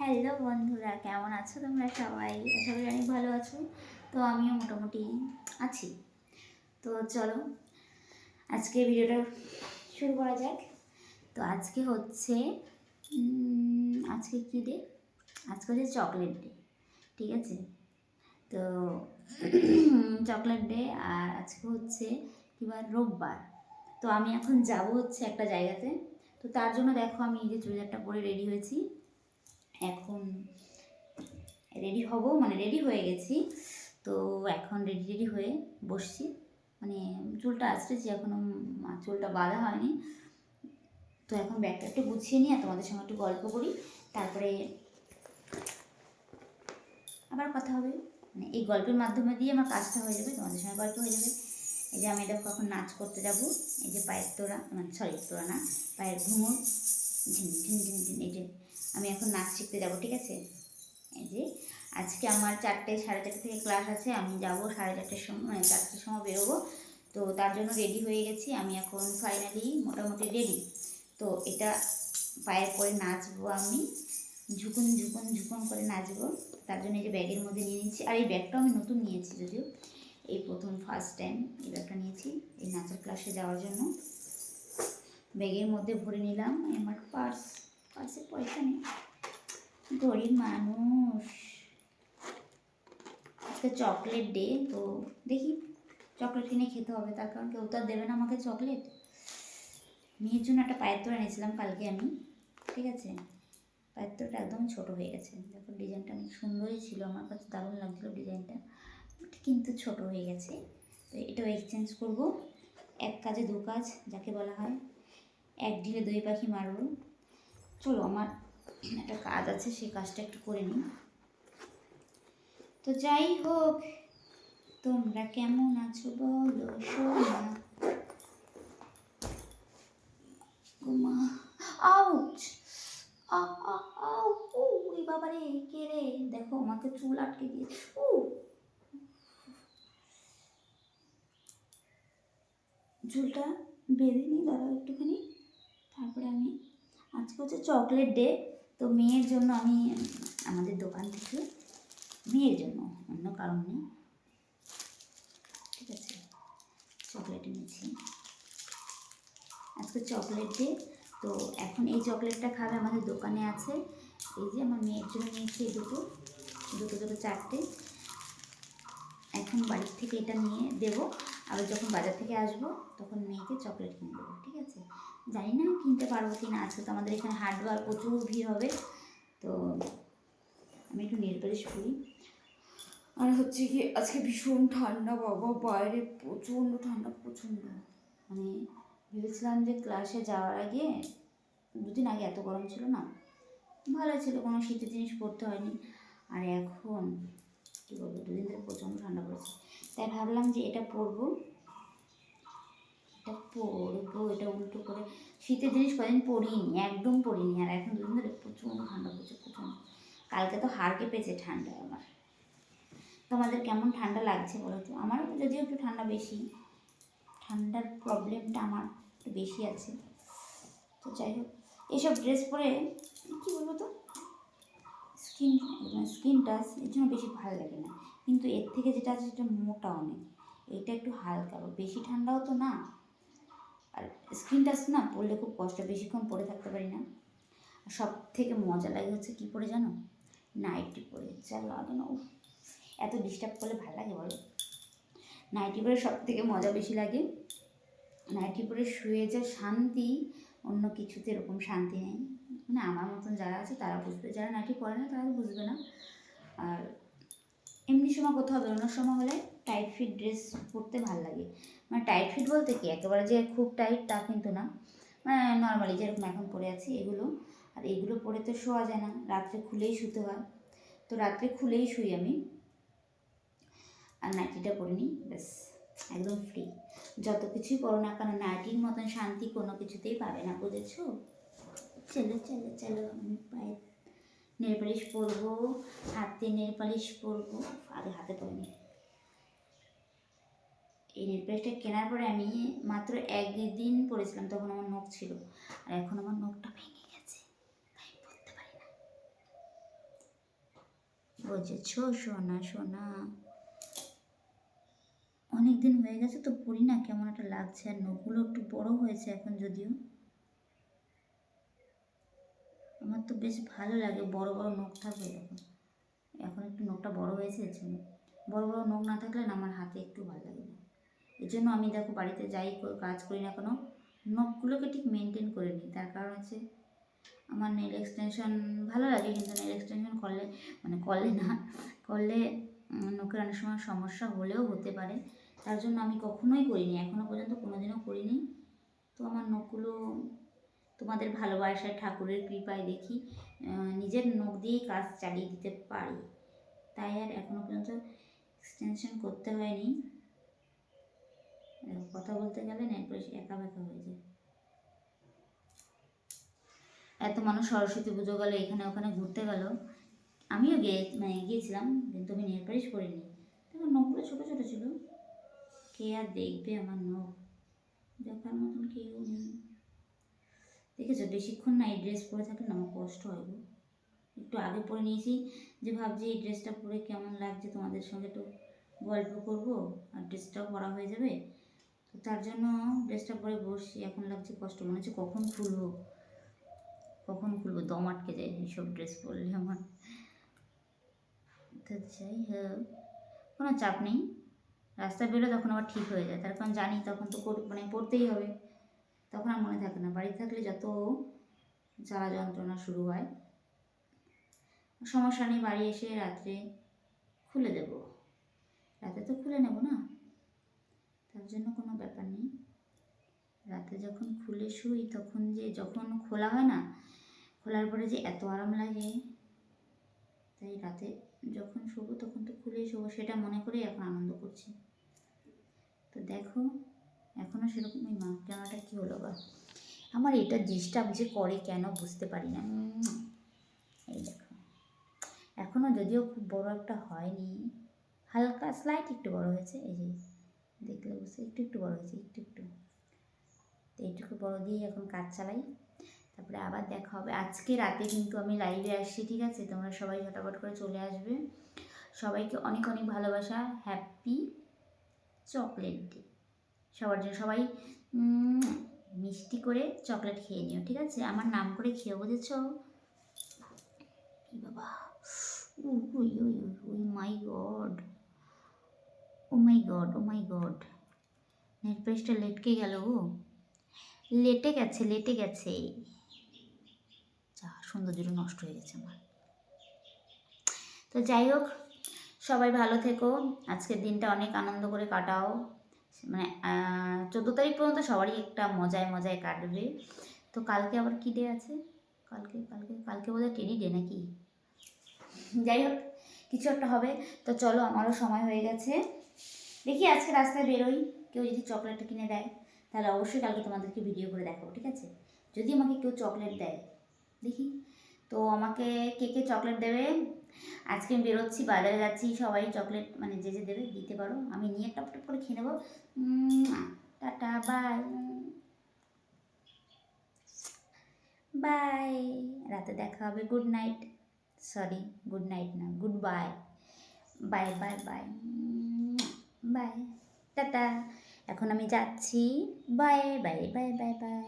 Hello বন্ধুরা, কেমন আছো তোমরা সবাই? আশা করি অনেক ভালো আছো। তো আমিও মোটামুটি আছি। তো চলো, আজকে ভিডিওটা শুরু করা যাক। তো আজকে হচ্ছে আজকে কী ডে আজকে হচ্ছে চকলেট ডে ঠিক আছে? তো চকলেট ডে আর আজকে হচ্ছে কিবার রোববার। তো আমি এখন যাব হচ্ছে একটা জায়গাতে। তো তার জন্য দেখো আমি এই যে চুড়িদারটা পরে রেডি হয়েছি। এখন রেডি হব মানে রেডি হয়ে গেছি। তো এখন রেডি রেডি হয়ে বসছি। মানে চুলটা আসতেছি এখনও চুলটা বাঁধা হয়নি। তো এখন ব্যাগটা একটু গুছিয়ে নিয়ে তোমাদের সঙ্গে একটু গল্প করি। তারপরে আবার কথা হবে। মানে এই গল্পের মাধ্যমে দিয়ে আমার কাজটা হয়ে যাবে, তোমাদের সঙ্গে গল্প হয়ে যাবে। এই যে আমি দেখো এখন নাচ করতে যাব। এই যে পায়ের তোরা মানে সরি তোরা না, পায়ের ঘুমুর ঝিন ঝিন ঝিন ঝিন, এই যে আমি এখন নাচ শিখতে যাব, ঠিক আছে? এই যে, আজকে আমার চারটে, সাড়ে চারটে থেকে ক্লাস আছে, আমি যাব সাড়ে চারটের সময় মানে চারটের সময় বেরোবো। তো তার জন্য রেডি হয়ে গেছি, আমি এখন ফাইনালি মোটামুটি রেডি তো এটা পায়ের পরে নাচবো আমি, ঝুকুন ঝুকুন ঝুকুন করে নাচবো। তার জন্য এই যে ব্যাগের মধ্যে নিয়ে নিচ্ছি। আর এই ব্যাগটাও আমি নতুন নিয়েছি যদিও। এই প্রথম ফার্স্ট টাইম এই ব্যাগটা নিয়েছি, এই নাচের ক্লাসে যাওয়ার জন্য। ব্যাগের মধ্যে ভরে নিলাম আমার পার্স পার্সে পয়সা নেই। গরিব মানুষ। আজকে চকলেট ডে, তো দেখি চকলেট কিনে খেতে হবে, তার কারণ কেউ তো আর দেবে না আমাকে চকলেট। মেয়ের জন্য একটা পায়ের তোরা নিয়েছিলাম কালকে আমি, ঠিক আছে? পায়ের তোরটা একদম ছোট হয়ে গেছে। দেখো ডিজাইনটা অনেক সুন্দরই ছিল, আমার কাছে দারুণ লাগছিল ডিজাইনটা কিন্তু ছোট হয়ে গেছে। তো এটাও এক্সচেঞ্জ করব। এক কাজে দু কাজ, যাকে বলা হয়, এক ঢিলে দুই পাখি মারব। চলো, আমার একটা কাজ আছে সেই কাজটা একটু করে নিই। তো যাই হোক, তোমরা কেমন আছো বলো, সোনা? গোমা আউচ কে রে? দেখো আমাকে চুল আটকে দিয়ে ও চুলটা বেঁধে নিই, দাঁড়াও একটুখানি। তারপরে আমি আজকে হচ্ছে চকলেট ডে, তো মেয়ের জন্য আমি, আমাদের দোকান থেকে, মেয়ের জন্য, অন্য কারণ নেই। ঠিক আছে, চকলেট এনেছি। আজকে চকলেট ডে, তো এখন এই চকলেটটা খাবে আমাদের দোকানে আছে। এই যে আমার মেয়ের জন্য নিয়েছি এই দুটো দুটো দুটো, চারটে। এখন বাড়ির থেকে এটা নিয়ে দেবো, আবার যখন বাজার থেকে আসব, তখন মেয়েকে চকলেট কিনে দেবো, ঠিক আছে? জানি না কিনতে পারব কি না। আজকে তো আমাদের এখানে হাটবার প্রচুর ভিড় হবে। তো আমি একটু পালিশ করি আর হচ্ছে কি আজকে ভীষণ ঠান্ডা বাবা বাইরে প্রচণ্ড ঠান্ডা প্রচণ্ড। মানে ভেবেছিলাম যে ক্লাসে যাওয়ার আগে দুদিন আগে এত গরম ছিল না ভালো ছিল কোনো শীতের জিনিস পরতে হয়নি। আর এখন কী বলব দুদিন ধরে প্রচণ্ড ঠান্ডা পড়েছে। তাই ভাবলাম যে এটা পরবো। এটা পরবো এটা উল্টো করে। শীতের জিনিস কদিন পরিনি একদম পরিনি আর এখন দুদিন ধরে প্রচণ্ড ঠান্ডা পড়ছে, প্রচণ্ড। কালকে তো হাড় কেঁপেছে ঠান্ডায় আমার। তোমাদের কেমন ঠান্ডা লাগছে বলো তো? আমারও যদিও একটু ঠান্ডা বেশি। ঠান্ডার প্রবলেমটা আমার একটু বেশি আছে। তো যাই হোক, এসব ড্রেস পরে কী বলব তো? স্কিন স্কিন টাচ এর জন্য বেশি ভালো লাগে না। কিন্তু এর থেকে যেটা আছে সেটা মোটা অনেক। এটা একটু হালকা, বেশি ঠান্ডাও তো না। স্কিন টাচ না পড়লে খুব কষ্ট, বেশিক্ষণ পরে থাকতে পারি না। সব থেকে মজা লাগে হচ্ছে কী পরে জানো? নাইটি পরে। যা লাগে না এত ডিস্টার্ব করলে ভালো লাগে বলো? নাইটি পরে সব থেকে মজা বেশি লাগে। নাইটি পরে শুয়ে যা শান্তি, অন্য কিছুতে এরকম শান্তি নেই। মানে আমার মতন যারা আছে তারা বুঝবে, যারা নাইটি পরে না তারা বুঝবে না। আর এমনি সময় কোথাও বেরোনোর সময় হলে টাইট ফিট ড্রেস পরতে ভালো লাগে। মানে টাইট ফিট বলতে কি? একেবারে যে খুব টাইট তা কিন্তু না। মানে নর্মালি যেরকম এখন পরে আছি এগুলো। আর এগুলো পরে তো শোয়া যায় না। রাত্রে খুলেই শুতে হয়। তো রাত্রে খুলেই শুই আমি। আর নাইটিটা পরে নিই। ব্যাস, একদম ফ্রি যত কিছুই পড়ো না কেন, নাইটির মতন শান্তি কোনো কিছুতেই পাবে না, বুঝেছ? চলো চলো চলো, আমি পায়ে নেল পালিশ পরবো, হাতে নেল পালিশ পরবো। আগে হাতে পরে নিই। এই নেল পালিশটা কেনার পরে আমি মাত্র একদিন পরেছিলাম তখন আমার নখ ছিল। আর এখন আমার নখটা ভেঙে গেছে, তাই পরতে পারি না। বুঝেছ সোনা সোনা। অনেক দিন হয়ে গেছে তো পড়ি না, কেমন একটা লাগছে। আর নখগুলো একটু বড় হয়েছে এখন যদিও। আমার তো বেশ ভালো লাগে, বড় বড় নখ থাকবে এখন। এখন একটু নখটা বড় হয়েছে বড় বড় নখ না থাকলে না, আমার হাতে একটু ভালো লাগে না। এর জন্য আমি দেখো বাড়িতে যাই কাজ করি না কোনো। নখগুলোকে ঠিক মেনটেন করে নিই। তার কারণ হচ্ছে আমার নেল এক্সটেনশন ভালো লাগে, কিন্তু নেল এক্সটেনশন করলে মানে করলে না, করলে নখের অনেক সময় সমস্যা হলেও হতে পারে। তার জন্য আমি কখনোই করিনি এখনও পর্যন্ত কোনোদিনও করিনি। তো আমার নখগুলো তোমাদের ভালোবাসায় ঠাকুরের কৃপায় দেখি নিজের নখ দিয়েই কাজ চালিয়ে দিতে পারি। তাই আর এখনও পর্যন্ত এক্সটেনশন করতে হয়নি। কথা বলতে গেলে নেট একা বেঁকা হয়ে যায়। এত মানুষ সরস্বতী পুজো গেল, এখানে ওখানে ঘুরতে গেল। আমিও গিয়ে মানে গিয়েছিলাম, কিন্তু আমি নেল পালিশ করিনি। তখন নখগুলো ছোটো ছোটো ছিল। কে আর দেখবে আমার নখ? দেখার মতন কেউ নেই। দেখেছ, বেশিক্ষণ না এই ড্রেস পরে থাকলে না আমার কষ্ট হয় গো। একটু আগে পরে নিয়েছি, যে ভাবছি এই ড্রেসটা পরে কেমন লাগছে তোমাদের সঙ্গে একটু গল্প করব, আর ড্রেসটাও পরা হয়ে যাবে। তো তার জন্য ড্রেসটা পরে বসছি। এখন লাগছে কষ্ট, মনে হচ্ছে কখন খুলবো? কখন খুলবো? দম আটকে যায় এইসব ড্রেস পরলে আমার। যাই হোক, কোনো চাপ নেই। রাস্তা বেরো তখন আবার ঠিক হয়ে যায়। তার কারণ জানি তখন তো মানে পড়তেই হবে। তখন আর মনে থাকে না। বাড়িতে থাকলে যত জ্বালা যন্ত্রণা শুরু হয়, সমস্যা নেই, বাড়ি এসে রাত্রে খুলে দেব। রাতে তো খুলে নেব না? তার জন্য কোনো ব্যাপার নেই। রাতে যখন খুলে শুই, তখন যে যখন খোলা হয় না, খোলার পরে যে এত আরাম লাগে। তাই রাতে যখন শোবো, তখন তো খুলেই শোবো, সেটা মনে করেই এখন আনন্দ করছি। তো দেখো এখনও সেরকম ওই মা কেনটা কী হলো বা? আমার এটা ডিস্টার্ব যে করে কেন বুঝতে পারি না। এই দেখো এখনও যদিও খুব বড় একটা হয়নি, হালকা স্লাইট একটু বড় হয়েছে, এই যে দেখলে বুঝতে একটু একটু বড় হয়েছে, একটু একটু। তো এইটুকু বড় দিয়ে এখন কাজ চালাই। তারপরে আবার দেখা হবে। আজকে রাতে কিন্তু আমি লাইভে আসছি, ঠিক আছে? তোমরা সবাই ঝটাপট করে চলে আসবে। সবাইকে অনেক অনেক ভালোবাসা। হ্যাপি চকলেট ডে সবার জন্য সবাই মিষ্টি করে চকলেট খেয়ে নিও, ঠিক আছে? আমার নাম করে খেয়ে বুঝেছ বাবা? ওই ওই ওই my god oh my god, oh my god. Net পেজটা লেটকে গেল গো। লেটে গেছে লেটে গেছে। যা, সৌন্দর্যটা নষ্ট হয়ে গেছে আমার। তো যাই হোক, সবাই ভালো থেকো। আজকের দিনটা অনেক আনন্দ করে কাটাও। মানে চোদ্দ তারিখ পর্যন্ত সবারই একটা মজায় মজায় কাটবে। তো কালকে আবার কী ডে আছে? কালকে কালকে কালকে বোধহয় টেরি ডে নাকি? যাই হোক, কিছু একটা হবে। তো চলো, আমারও সময় হয়ে গেছে। দেখি আজকে রাস্তায় বেরোই, কেউ যদি চকলেটটা কিনে দেয়, তাহলে অবশ্যই কালকে তোমাদেরকে ভিডিও করে দেখাবো, ঠিক আছে? যদি আমাকে কেউ চকলেট দেয়, দেখি? তো আমাকে কে কে চকলেট দেবে? আজকে আমি বেরোচ্ছি, বাজারে যাচ্ছি, সবাই চকলেট মানে যে যে দেবে দিতে পারো। আমি নিয়ে টপ টপ করে খেয়ে নেব। টাটা বাই বাই রাতে দেখা হবে good night sorry good night না good bye bye bye bye bye tata এখন আমি যাচ্ছি। Bye bye bye bye bye